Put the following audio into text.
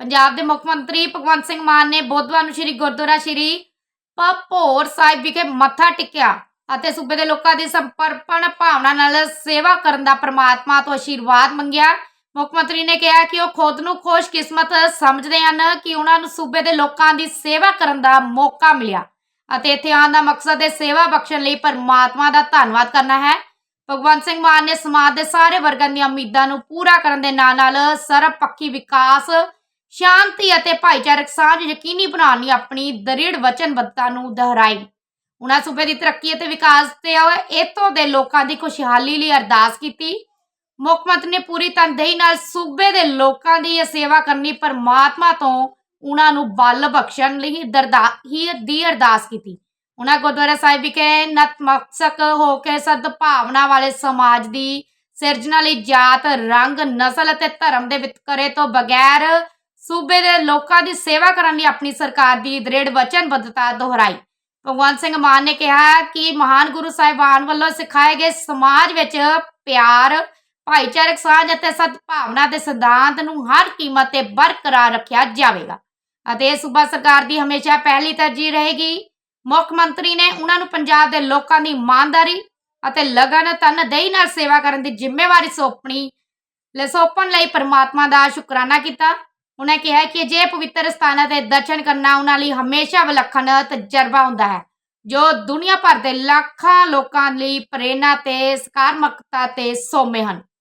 ਪੰਜਾਬ ਦੇ ਮੁੱਖ ਮੰਤਰੀ ਭਗਵੰਤ ਸਿੰਘ ਮਾਨ ਨੇ ਬੁੱਧਵਾਰ ਨੂੰ ਸ੍ਰੀ ਗੁਰਦੁਆਰਾ ਸ੍ਰੀ ਭਪੌਰ ਸਾਹਿਬ ਵਿਖੇ ਮੱਥਾ ਟੇਕਿਆ ਅਤੇ ਸੂਬੇ ਦੇ ਲੋਕਾਂ ਦੀ ਸੰਪਰਪਣ ਭਾਵਨਾ ਨਾਲ ਸੇਵਾ ਕਰਨ ਦਾ ਪ੍ਰਮਾਤਮਾ ਤੋਂ ਆਸ਼ੀਰਵਾਦ ਮੰਗਿਆ। ਮੁੱਖ ਮੰਤਰੀ ਨੇ ਕਿਹਾ ਕਿ ਉਹ ਖੁਦ ਨੂੰ ਖੁਸ਼ਕਿਸਮਤ ਸਮਝਦੇ ਹਨ ਕਿ ਉਹਨਾਂ ਨੂੰ ਸੂਬੇ ਦੇ ਲੋਕਾਂ ਦੀ ਸੇਵਾ ਕਰਨ ਦਾ ਮੌਕਾ ਮਿਲਿਆ ਅਤੇ ਇੱਥੇ ਆਉਣ ਦਾ ਮਕਸਦ ਹੈ ਸੇਵਾ ਬਖਸ਼ਣ ਲਈ ਪਰਮਾਤਮਾ ਦਾ ਧੰਨਵਾਦ ਕਰਨਾ ਹੈ। ਭਗਵੰਤ ਸਿੰਘ ਮਾਨ ਨੇ ਸਮਾਜ ਦੇ ਸਾਰੇ ਵਰਗਾਂ ਦੀਆਂ ਉਮੀਦਾਂ ਨੂੰ ਪੂਰਾ ਕਰਨ ਦੇ ਨਾਲ ਨਾਲ ਸਰਬਪੱਖੀ ਵਿਕਾਸ ਸ਼ਾਂਤੀ ਅਤੇ ਭਾਈਚਾਰਕ ਸਾਂਝ ਯਕੀਨੀ ਬਣਾਉਣ ਲਈ ਆਪਣੀ ਦ੍ਰਿੜ ਵਚਨਬੱਧਤਾ ਨੂੰ ਦੁਹਰਾਈ। ਉਹਨਾਂ ਸੂਬੇ ਦੀ ਤਰੱਕੀ ਅਤੇ ਵਿਕਾਸ ਤੇ ਇਤੋਂ ਦੇ ਲੋਕਾਂ ਦੀ ਖੁਸ਼ਹਾਲੀ ਲਈ ਅਰਦਾਸ ਕੀਤੀ। ਮੁੱਖ ਮੰਤਰੀ ਨੇ ਪੂਰੀ ਤਨਦੇਹੀ ਨਾਲ ਸੂਬੇ ਦੇ ਲੋਕਾਂ ਦੀ ਇਹ ਸੇਵਾ ਕਰਨੀ ਪਰਮਾਤਮਾ ਤੋਂ ਉਹਨਾਂ ਨੂੰ ਬਲ ਬਖਸ਼ਣ ਲਈ ਦਰਦਾ, ਹੀ ਦੀ ਅਰਦਾਸ ਕੀਤੀ। ਉਹਨਾਂ ਗੁਰਦੁਆਰਾ ਸਾਹਿਬ ਵਿਖੇ ਨਤਮਸਤਕ ਹੋ ਕੇ ਸਦਭਾਵਨਾ ਵਾਲੇ ਸਮਾਜ ਦੀ ਸਿਰਜਣਾ ਲਈ ਜਾਤ, ਰੰਗ, ਨਸਲ ਅਤੇ ਧਰਮ ਦੇ ਵਿਤਕਰੇ ਤੋਂ ਬਗੈਰ ਸੂਬੇ ਦੇ ਲੋਕਾਂ ਦੀ ਸੇਵਾ ਕਰਨ ਲਈ ਆਪਣੀ ਸਰਕਾਰ ਦੀ ਦ੍ਰਿੜ ਵਚਨਬੱਧਤਾ ਦੁਹਰਾਈ। ਭਗਵੰਤ ਸਿੰਘ ਮਾਨ ਨੇ ਕਿਹਾ ਕਿ ਮਹਾਨ ਗੁਰੂ ਸਾਹਿਬਾਨ ਵੱਲੋਂ ਸਿਖਾਏ ਗਏ ਸਮਾਜ ਵਿੱਚ ਪਿਆਰ, ਭਾਈਚਾਰਕ ਸਾਂਝ ਅਤੇ ਸਦਭਾਵਨਾ ਦੇ ਸਿਧਾਂਤ ਨੂੰ ਹਰ ਕੀਮਤ ਤੇ ਬਰਕਰਾਰ ਰੱਖਿਆ ਜਾਵੇਗਾ। ਅਤੇ ਸੂਬਾ ਸਰਕਾਰ ਦੀ ਹਮੇਸ਼ਾ ਪਹਿਲੀ ਤਰਜੀਹ ਰਹੇਗੀ। ਮੁੱਖ ਮੰਤਰੀ ਨੇ ਉਹਨਾਂ ਨੂੰ ਪੰਜਾਬ ਦੇ ਲੋਕਾਂ ਦੀ ਇਮਾਨਦਾਰੀ ਅਤੇ ਲਗਨ ਤਨਦੇਹੀ ਨਾਲ ਸੇਵਾ ਕਰਨ ਦੀ ਜ਼ਿੰਮੇਵਾਰੀ ਸੌਂਪਣੀ ਲੈ ਸੌਂਪਣ ਲਈ ਪਰਮਾਤਮਾ ਦਾ ਸ਼ੁਕਰਾਨਾ ਕੀਤਾ। ਉਹਨਾਂ ਕਿਹਾ ਕਿ ਜੇ ਪਵਿੱਤਰ ਸਥਾਨਾਂ ਤੇ ਦਰਸ਼ਨ ਕਰਨਾ ਉਹਨਾਂ ਲਈ ਹਮੇਸ਼ਾ ਵਿਲੱਖਣ ਤਜਰਬਾ ਹੁੰਦਾ ਹੈ, ਜੋ ਦੁਨੀਆ ਭਰ ਦੇ ਲੱਖਾਂ ਲੋਕਾਂ ਲਈ ਪ੍ਰੇਰਨਾ ਤੇ ਸਕਾਰਾਤਮਕਤਾ ਤੇ ਸੋਮੇ ਹਨ।